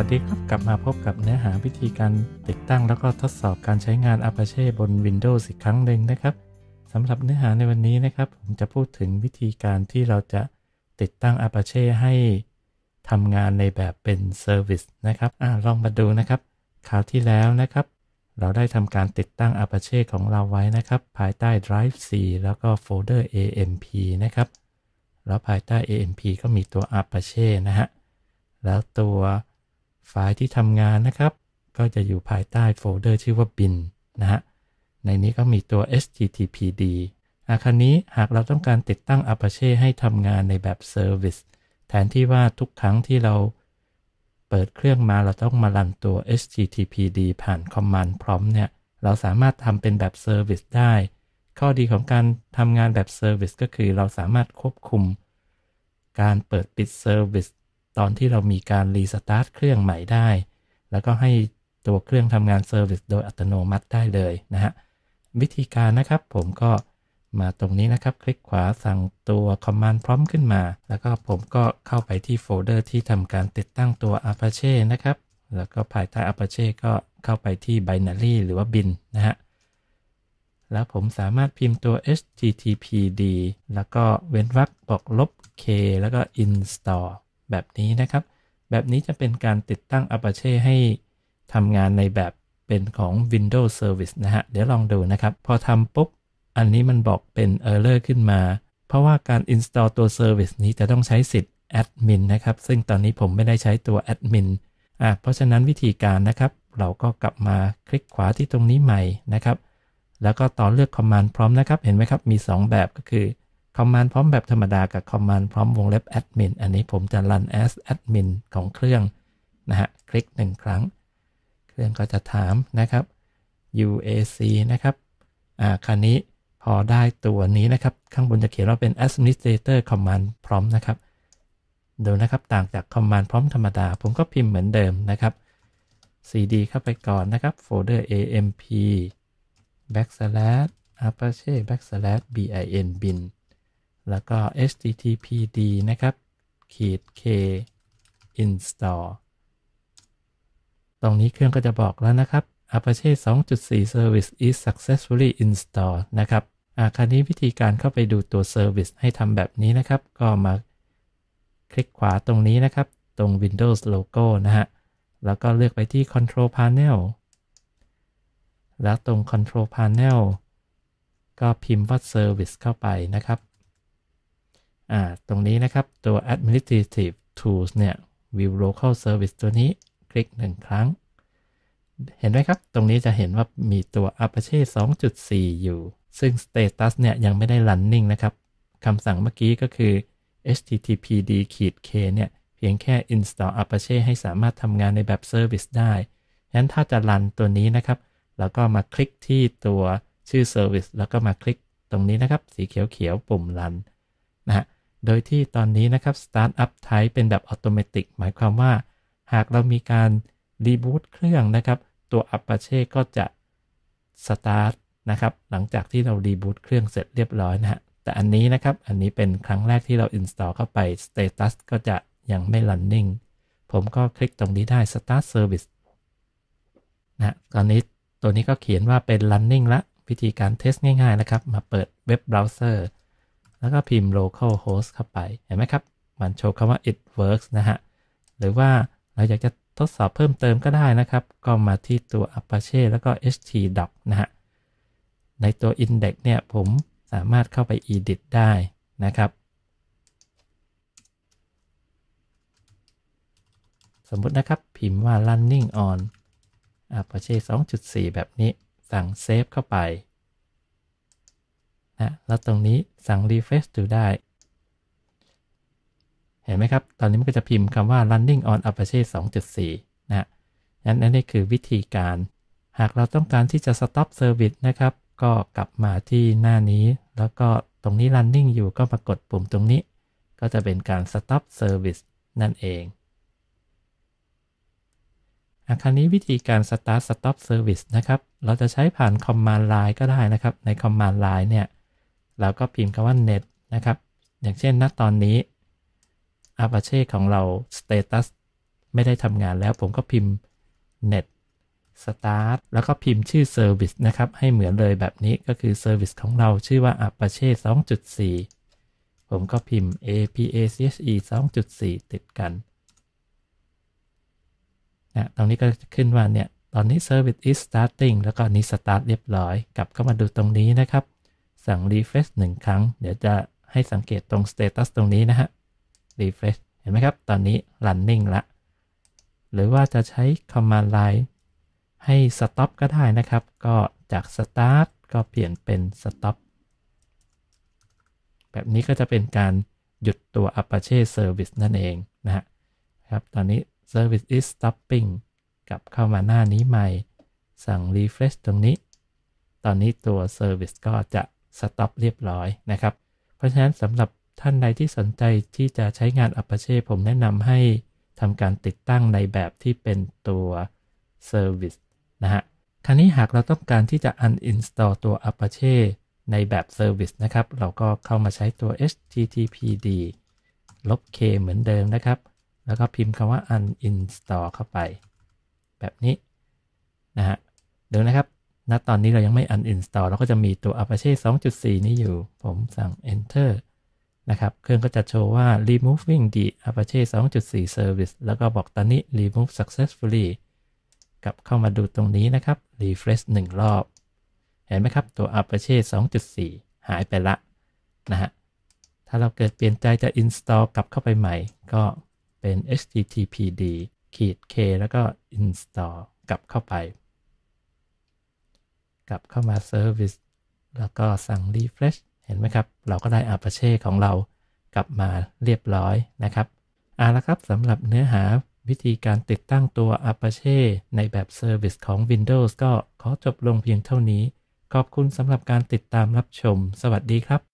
วัสดีครับ กลับมาพบกับเนื้อหาวิธีการติดตั้งแล้วก็ทดสอบการใช้งาน Apache บน Windows อีกครั้งหนึ่งนะครับสำหรับเนื้อหาในวันนี้นะครับ ผมจะพูดถึงวิธีการที่เราจะติดตั้ง Apache ให้ทำงานในแบบเป็น Service นะครับอลองมาดูนะครับคราวที่แล้วนะครับ เราได้ทำการติดตั้ง Apache ของเราไว้นะครับ ภายใต้ Drive C แล้วก็โฟลเดอร์ AMP นะครับแล้วภายใต้ AMP ก็มีตัว Apache นะฮะแล้วตัว ไฟล์ที่ทำงานนะครับ ก็จะอยู่ภายใต้โฟลเดอร์ชื่อว่า bin นะฮะ ในนี้ก็มีตัว httpd อาคราวนี้หากเราต้องการติดตั้ง Apache ให้ทำงานในแบบ Service แทนที่ว่าทุกครั้งที่เราเปิดเครื่องมาเราต้องมารันตัว httpd ผ่าน command prompt เนี่ย เราสามารถทำเป็นแบบ Service ได้ ข้อดีของการทำงานแบบ Service ก็คือเราสามารถควบคุม การเปิดปิด Service ตอนที่เรามีการรีสตาร์ทเครื่องใหม่ได้ แล้วก็ให้ตัวเครื่องทำงานเซอร์วิสโดยอัตโนมัติได้เลยนะฮะ วิธีการนะครับผมก็มาตรงนี้นะครับ คลิกขวาสั่งตัว Command Prompt ขึ้นมา แล้วก็ผมก็เข้าไปที่โฟลเดอร์ที่ทำการติดตั้งตัว Apache นะครับ แล้วก็ภายใต้ Apache ก็เข้าไปที่ Binary หรือว่า bin นะฮะ แล้วผมสามารถพิมพ์ตัว httpd แล้วก็เว้นวรรคบอกลบ k แล้วก็ install แบบนี้นะครับ แบบนี้จะเป็นการติดตั้ง Apache ให้ทำงานในแบบเป็นของ Windows Service นะฮะ เดี๋ยวลองดูนะครับ พอทำปุ๊บ อันนี้มันบอกเป็น Error ขึ้นมา เพราะว่าการ install ตัว Service นี้จะต้องใช้สิทธิ์ Admin นะครับ ซึ่งตอนนี้ผมไม่ได้ใช้ตัว Admin อะเพราะฉะนั้นวิธีการนะครับ เราก็กลับมาคลิกขวาที่ตรงนี้ใหม่นะครับ แล้วก็ต่อเลือก Command พร้อมนะครับ เห็นไหมครับ มี 2 แบบก็คือ Command พร้อมแบบธรรมดากับ Command พร้อมวงเล็บ Admin อันนี้ผมจะ run as admin ของเครื่องนะฮะคลิก1ครั้ง เครื่องก็จะถามนะครับ UAC นะครับอ่าคราวนี้พอได้ตัวนี้นะครับ ข้างบนจะเขียนว่าเป็น administrator command prompt นะครับดูนะครับต่างจาก command prompt ธรรมดา ผมก็พิมพ์เหมือนเดิมนะครับ cd เข้าไปก่อนนะครับโฟลเดอร์ amp backslash apache backslash bin bin แล้วก็ httpd นะครับขีด k install ตรงนี้เครื่องก็จะบอกแล้วนะครับ Apache 2.4 Service is successfully installed นะครับอาคราวนี้วิธีการเข้าไปดูตัว Service ให้ทำแบบนี้นะครับ ก็มาคลิกขวาตรงนี้นะครับ ตรง Windows Logo นะฮะ แล้วก็เลือกไปที่ Control Panel แล้วตรง Control Panel ก็พิมพ์ว่า Service เข้าไปนะครับ ตรงนี้นะครับตัว Administrative Tools เนี่ย View Local Service ตัวนี้คลิกหนึ่งครั้ง เห็นไหมครับ ตรงนี้จะเห็นว่ามีตัว Apache 2.4 อยู่ ซึ่ง Status เนี่ยยังไม่ได้ running นะครับคำสั่งเมื่อกี้ก็คือ httpd k เนี่ย เพียงแค่ install Apache ให้สามารถทำงานในแบบ Service ได้ฉะนั้นถ้าจะรันตัวนี้นะครับ แล้วก็มาคลิกที่ตัวชื่อ Service แล้วก็มาคลิกตรงนี้นะครับ สีเขียวๆปุ่มรันนะฮะ โดยที่ตอนนี้นะครับ Startup Type เป็นแบบ Automatic หมายความว่า หากเรามีการรีบูตเครื่องนะครับ ตัว Apache ก็จะ Start นะครับ หลังจากที่เรารีบูตเครื่องเสร็จเรียบร้อยนะฮะ แต่อันนี้นะครับ อันนี้เป็นครั้งแรกที่เรา install เข้าไป Status ก็จะยังไม่ running ผมก็คลิกตรงนี้ได้ Start Service นะตอนนี้ตัวนี้ก็เขียนว่าเป็น running ละ วิธีการเทสง่ายๆนะครับ มาเปิดเว็บเบราว์เซอร์ แล้วก็พิมพ์ local host เข้าไป เห็นไหมครับ มันโชว์คำว่า it works นะฮะ หรือว่าเราอยากจะทดสอบเพิ่มเติมก็ได้นะครับ ก็มาที่ตัว Apache แล้วก็ htdoc นะฮะ ในตัว index เนี่ยผมสามารถเข้าไป edit ได้นะครับ สมมุตินะครับพิมพ์ว่า running on Apache 2.4 แบบนี้ สั่ง save เข้าไป นะแล้วตรงนี้สั่ง refresh ดูได้ เห็นไหมครับ ตอนนี้มันก็จะพิมพ์คำว่า running on Apache 2.4 นะนั้นนั่นนี่คือวิธีการ หากเราต้องการที่จะ stop service นะครับ ก็กลับมาที่หน้านี้ แล้วก็ตรงนี้ running อยู่ก็มากดปุ่มตรงนี้ ก็จะเป็นการ stop service นั่นเองอาคราวนี้วิธีการ start stop service นะครับ เราจะใช้ผ่าน command line ก็ได้นะครับ ใน command line เนี่ย เราก็พิมพ์คำว่า net นะครับ อย่างเช่นณตอนนี้ Apache ของเรา status ไม่ได้ทำงานแล้วผมก็พิมพ์ net start แล้วก็พิมพ์ชื่อ service นะครับ ให้เหมือนเลยแบบนี้ก็คือ service ของเราชื่อว่า apache 2.4 ผมก็พิมพ์ apache 2.4 ติดกันนะตรงนี้ก็จะขึ้นว่าเนี่ย ตอนนี้ service is starting แล้วก็นี้ start เรียบร้อย กลับเข้ามาดูตรงนี้นะครับ สั่ง refresh หนึ่งครั้ง เดี๋ยวจะให้สังเกตตรง status ตรงนี้นะฮะ refresh เห็นไหมครับ ตอนนี้ running ละ หรือว่าจะใช้ command line ให้ stop ก็ได้นะครับ ก็จาก start ก็เปลี่ยนเป็น stop แบบนี้ก็จะเป็นการหยุดตัว Apache Service นั่นเองนะฮะครับ ตอนนี้ Service is stopping กลับเข้ามาหน้านี้ใหม่ สั่ง refresh ตรงนี้ ตอนนี้ตัว Service ก็จะ stop เรียบร้อยนะครับ เพราะฉะนั้นสำหรับท่านใดที่สนใจที่จะใช้งาน Apache ผมแนะนำให้ทำการติดตั้งในแบบที่เป็นตัว Service นะฮะคราวนี้หากเราต้องการที่จะ uninstall ตัว Apache ในแบบ Service นะครับ เราก็เข้ามาใช้ตัว httpd ลบ k เหมือนเดิมนะครับ แล้วก็พิมพ์คำว่า uninstall เข้าไป แบบนี้นะฮะเดี๋ยวนะครับ ณตอนนี้เรายังไม่ uninstall เราก็จะมีตัว Apache 2.4 นี้อยู่ ผมสั่ง enter นะครับ เครื่องก็จะโชว์ว่า removing the Apache 2.4 service แล้วก็บอกตอนนี้ remove successfully กลับเข้ามาดูตรงนี้นะครับ refresh 1 รอบ เห็นไหมครับ ตัว Apache 2.4 หายไปละนะฮะ ถ้าเราเกิดเปลี่ยนใจจะ install กลับเข้าไปใหม่ ก็เป็น httpd ขีด k แล้วก็ install กลับเข้าไป กลับเข้ามา service แล้วก็สั่ง refresh เห็นไหมครับ เราก็ได้ Apache ของเรากลับมาเรียบร้อยนะครับเอาละครับสำหรับเนื้อหาวิธีการติดตั้งตัว Apache ในแบบ Service ของ Windows ก็ขอจบลงเพียงเท่านี้ ขอบคุณสำหรับการติดตามรับชม สวัสดีครับ